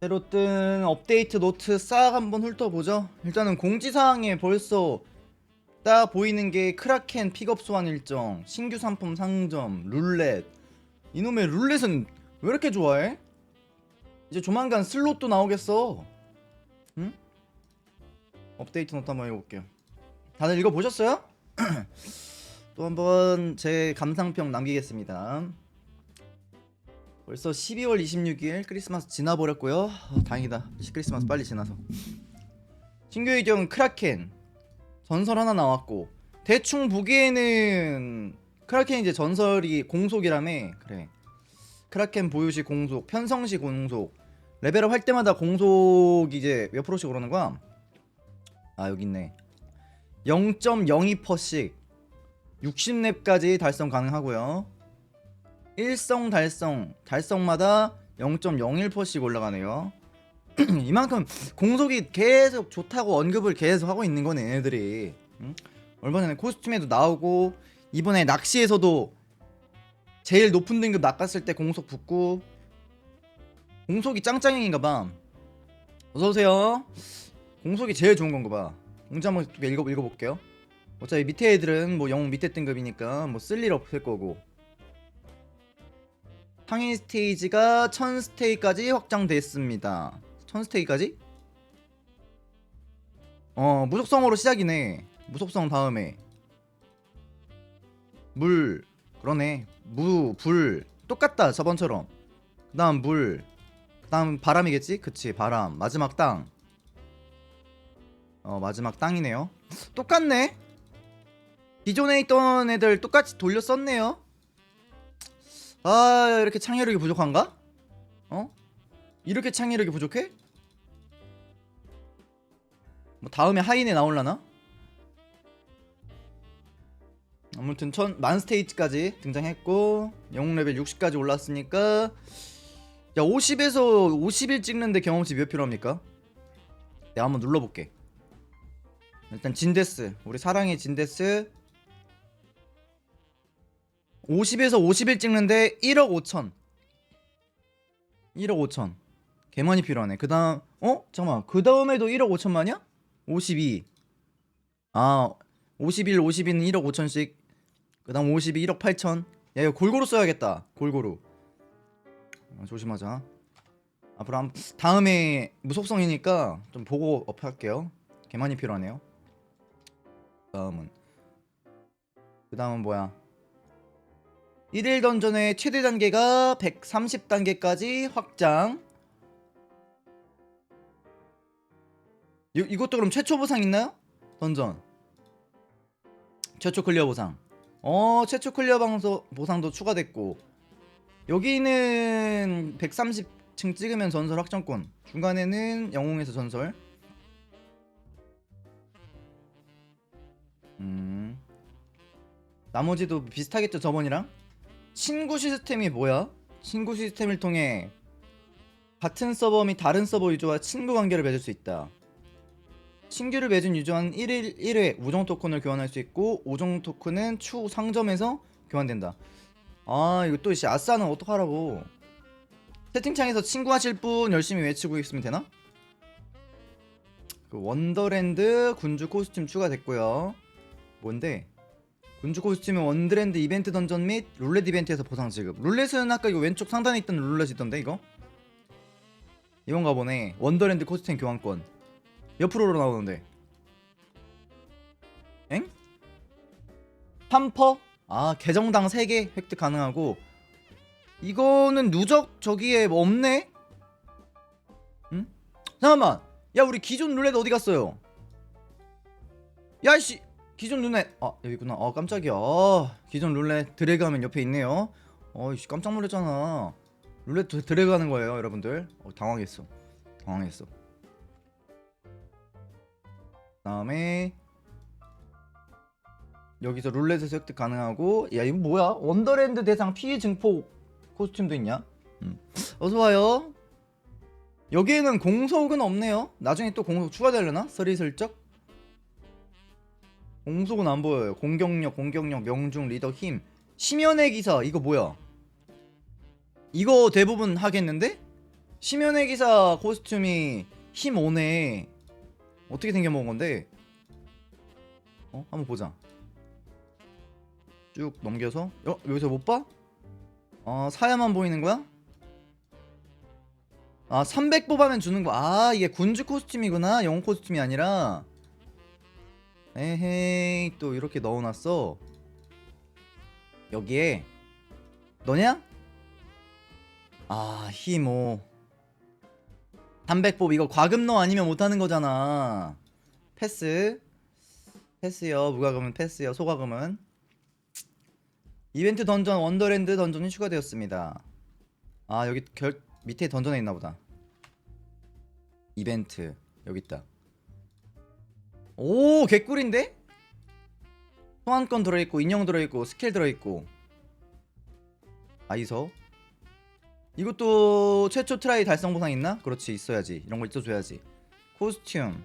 새로 뜬 업데이트 노트 싹 한번 훑어보죠. 일단은 공지사항에 벌써 딱 보이는 게 크라켄 픽업 소환 일정, 신규 상품 상점, 룰렛. 이놈의 룰렛은 왜 이렇게 좋아해? 이제 조만간 슬롯도 나오겠어. 응? 업데이트 노트 한번 읽어볼게요. 다들 읽어보셨어요? 또 한번 제 감상평 남기겠습니다. 벌써 12월 26일 크리스마스 지나버렸고요. 어, 다행이다. 크리스마스 빨리 지나서. 신규 의경 크라켄 전설 하나 나왔고 대충 보기에는 크라켄 이제 전설이 공속이라며 그래. 크라켄 보유시 공속, 편성시 공속, 레벨업 할 때마다 공속 이제 몇 프로씩 오르는 거야? 아 여기 있네. 0.02%씩 60렙까지 달성 가능하고요. 일성 달성 달성마다 0.01%씩 올라가네요. 이만큼 공속이 계속 좋다고 언급을 계속 하고 있는 거네 얘네들이. 응? 얼마 전에 코스튬에도 나오고 이번에 낚시에서도 제일 높은 등급 낚았을 때 공속 붙고 공속이 짱짱인가 봐. 어서 오세요. 공속이 제일 좋은 건가 봐. 공지 한번 또 읽어 읽어볼게요. 어차피 밑에 애들은 뭐 영웅 밑에 등급이니까 뭐 쓸 일 없을 거고. 상위 스테이지가 1000 스테이까지 확장됐습니다. 1000 스테이까지? 어, 무속성으로 시작이네. 무속성 다음에 물 그러네. 무, 불 똑같다. 저번처럼. 그 다음 물. 그 다음 바람이겠지? 그치. 바람. 마지막 땅. 어, 마지막 땅이네요. 똑같네. 기존에 있던 애들 똑같이 돌려 썼네요. 아 이렇게 창의력이 부족한가? 어? 이렇게 창의력이 부족해? 뭐 다음에 하인에 나올라나? 아무튼 천, 만 스테이지까지 등장했고 영웅 레벨 60까지 올랐으니까 야 50에서 50일 찍는데 경험치 몇 필요합니까? 내가 한번 눌러볼게 일단 진데스 우리 사랑의 진데스 50에서 50일 찍는데 1억 5천. 1억 5천. 개많이 필요하네. 그 다음 어? 잠깐만. 그 다음에도 1억 5천만이야? 52 아 51, 52는 1억 5천씩. 그 다음 52, 1억 8천. 야 이거 골고루 써야겠다. 골고루. 어, 조심하자. 앞으로 한 다음에 무속성이니까 좀 보고 업 할게요. 개많이 필요하네요. 다음은. 그 다음은 뭐야 1일 던전의 최대 단계가 130단계까지 확장. 이, 이것도 그럼 최초 보상 있나요? 던전. 최초 클리어 보상. 어, 최초 클리어 방소, 보상도 추가됐고. 여기는 130층 찍으면 전설 확정권. 중간에는 영웅에서 전설. 음. 나머지도 비슷하겠죠, 저번이랑? 친구 시스템이 뭐야? 친구 시스템을 통해 같은 서버 및 다른 서버 유저와 친구 관계를 맺을 수 있다. 친구를 맺은 유저는 1일 1회 우정 토큰을 교환할 수 있고 우정 토큰은 추후 상점에서 교환된다. 아 이거 또 씨, 아싸는 어떡하라고. 채팅창에서 친구 하실 분 열심히 외치고 있으면 되나? 그 원더랜드 군주 코스튬 추가됐고요. 뭔데? 군주 코스튬은 원드랜드 이벤트 던전 및 룰렛 이벤트에서 보상 지급. 룰렛은 아까 이거 왼쪽 상단에 있던 룰렛 있던데 이거? 이건가 보네. 원더랜드 코스튬 교환권. 몇 프로로 나오는데? 엥? 3퍼? 아 계정당 3개 획득 가능하고 이거는 누적 저기에 뭐 없네? 응? 잠깐만 야 우리 기존 룰렛 어디 갔어요? 야이씨 기존 룰렛 아 여기 있구나. 아 깜짝이야. 아, 기존 룰렛 드래그 하면 옆에 있네요. 어이씨 깜짝 놀랐잖아. 룰렛 드- 드래그 하는 거예요 여러분들. 어, 당황했어. 당황했어. 다음에 여기서 룰렛에서 획득 가능하고 야 이거 뭐야? 원더랜드 대상 피해 증폭 코스튬도 있냐? 음. 어서와요. 여기에는 공속은 없네요. 나중에 또 공속 추가되려나? 서리슬쩍 공속은 안 보여요. 공격력, 공격력, 명중, 리더, 힘. 심연의 기사 이거 뭐야? 이거 대부분 하겠는데? 심연의 기사 코스튬이 힘 오네 어떻게 생겨 먹은 건데 어 한번 보자 쭉 넘겨서 어 여기서 못 봐? 아 사야만 보이는 거야? 아 300 뽑으면 주는 거 아 이게 군주 코스튬이구나 영웅 코스튬이 아니라 에헤이 또 이렇게 넣어놨어. 여기에 너냐? 아 히모 300뽑 이거 과금노 아니면 못하는 거잖아. 패스. 패스요. 무과금은 패스요. 소과금은. 이벤트 던전 원더랜드 던전이 추가되었습니다. 아 여기 결 밑에 던전에 있나 보다. 이벤트. 여기 있다 오 개꿀인데? 소환권 들어있고 인형 들어있고 스킬 들어있고 아이서 이것도 최초 트라이 달성 보상 있나? 그렇지 있어야지 이런 거 있어줘야지 코스튬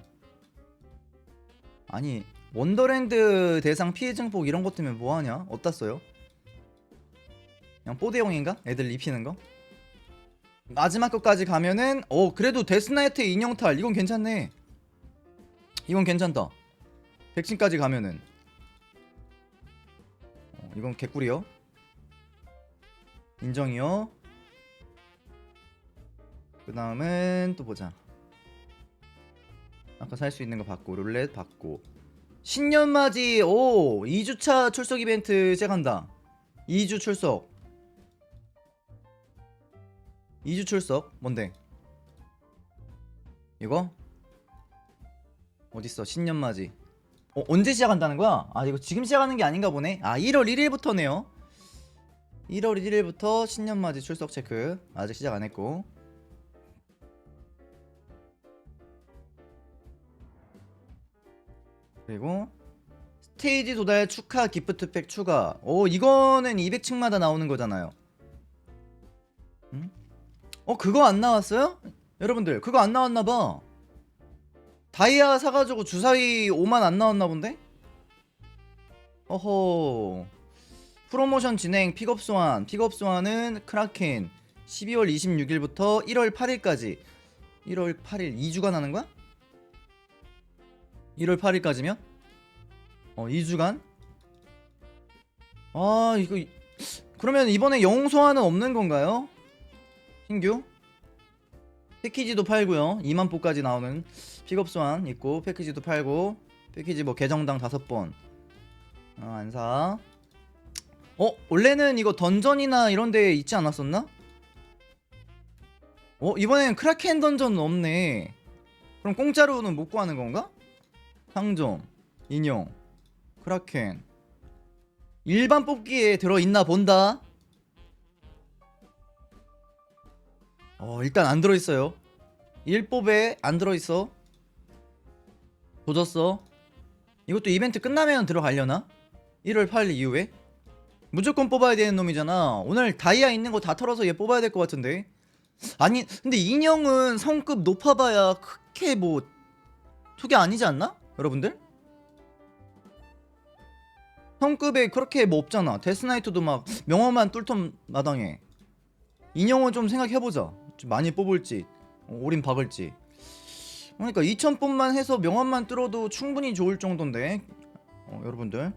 아니 원더랜드 대상 피해 증폭 이런 것 때문에 뭐하냐? 어디다 써요? 그냥 뽀대용인가? 애들 입히는 거? 마지막 것까지 가면은 어 그래도 데스나이트 인형탈 이건 괜찮네 이건 괜찮다. 백신까지 가면은. 어, 이건 개꿀이요. 인정이요. 그 다음은 또 보자. 아까 살 수 있는 거 받고 룰렛 받고. 신년맞이 오! 2주차 출석 이벤트 시작한다. 2주 출석. 2주 출석 뭔데? 이거 어딨어? 신년맞이. 어, 언제 시작한다는 거야? 아 이거 지금 시작하는 게 아닌가 보네. 아 1월 1일부터네요. 1월 1일부터 신년맞이 출석 체크. 아직 시작 안 했고. 그리고 스테이지 도달 축하 기프트팩 추가. 오 이거는 200층마다 나오는 거잖아요. 응? 어 그거 안 나왔어요? 여러분들 그거 안 나왔나봐 다이아 사가지고 주사위 5만 안 나왔나 본데? 어허 프로모션 진행 픽업 소환 픽업 소환은 크라켄 12월 26일부터 1월 8일까지 1월 8일 2주간 하는 거야? 1월 8일까지면? 어 2주간? 아 이거 이- 그러면 이번에 영웅 소환은 없는 건가요? 신규? 패키지도 팔고요. 2만 포까지 나오는 픽업 소환 있고 패키지도 팔고 패키지 뭐 계정당 다섯 번. 어, 안사. 어 원래는 이거 던전이나 이런 데 있지 않았었나? 어 이번엔 크라켄 던전은 없네. 그럼 공짜로는 못 구하는 건가? 상점 인형 크라켄. 일반 뽑기에 들어있나 본다 어 일단 안 들어있어요 1뽑에 안 들어있어 조졌어 이것도 이벤트 끝나면 들어가려나? 1월 8일 이후에? 무조건 뽑아야 되는 놈이잖아 오늘 다이아 있는 거 다 털어서 얘 뽑아야 될 것 같은데 아니 근데 인형은 성급 높아봐야 크게 뭐 투게 아니지 않나? 여러분들? 성급에 그렇게 뭐 없잖아 데스나이트도 막 명함만 뚫던 마당에 인형은 좀 생각해보자 좀 많이 뽑을지 어, 올인 박을지. 그러니까 2000뽑만 해서 명함만 뚫어도 충분히 좋을 정도인데 어, 여러분들.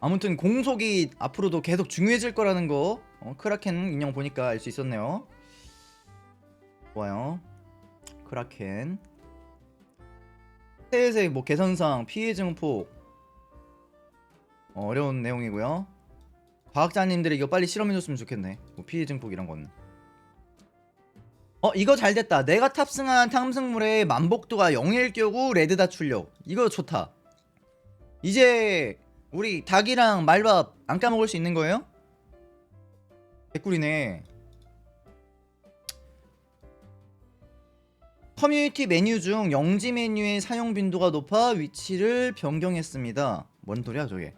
아무튼 공속이 앞으로도 계속 중요해질 거라는 거 어, 크라켄 인형 보니까 알 수 있었네요. 좋아요. 크라켄. 세세 뭐 개선상 피해 증폭. 어, 어려운 내용이고요 과학자님들이 이거 빨리 실험해줬으면 좋겠네. 뭐 피해 증폭 이런 거는 어 이거 잘 됐다. 내가 탑승한 탐승물의 만복도가 0일 경우 레드다 출력. 이거 좋다. 이제 우리 닭이랑 말밥 안 까먹을 수 있는 거예요? 개꿀이네. 커뮤니티 메뉴 중 영지 메뉴의 사용 빈도가 높아 위치를 변경했습니다. 뭔 소리야 저게?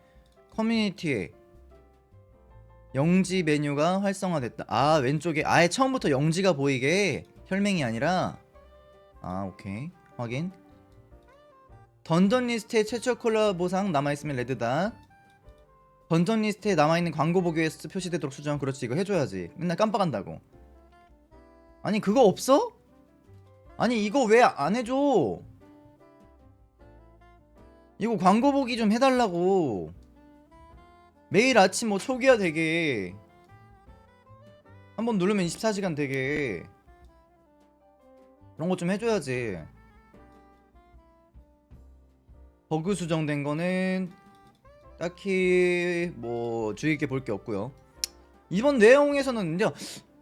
커뮤니티에 영지 메뉴가 활성화됐다. 아 왼쪽에 아예 처음부터 영지가 보이게 혈맹이 아니라 아 오케이 확인. 던전 리스트에 최초 콜라보상 남아있으면 레드다. 던전 리스트에 남아있는 광고 보기에 수- 표시되도록 수정. 그렇지 이거 해줘야지. 맨날 깜빡한다고. 아니 그거 없어? 아니 이거 왜 안 해줘? 이거 광고 보기 좀 해달라고 매일 아침 뭐 초기화 되게 한 번 누르면 24시간 되게 그런 거 좀 해줘야지 버그 수정된 거는 딱히 뭐 주의 깊게 볼 게 없고요 이번 내용에서는 이제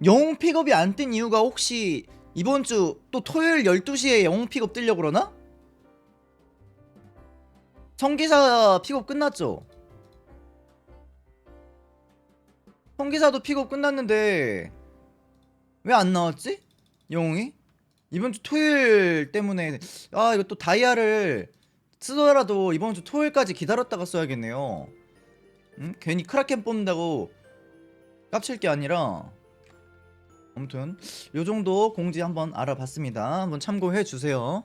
영웅 픽업이 안 뜬 이유가 혹시 이번 주 또 토요일 12시에 영웅 픽업 뜨려고 그러나? 성기사 픽업 끝났죠? 성기사도 픽업 끝났는데 왜 안 나왔지? 영웅이? 이번 주 토요일 때문에 아 이거 또 다이아를 쓰더라도 이번 주 토요일까지 기다렸다가 써야겠네요 음? 괜히 크라켄 뽑는다고 깝칠 게 아니라 아무튼 요 정도 공지 한번 알아봤습니다. 한번 참고해 주세요.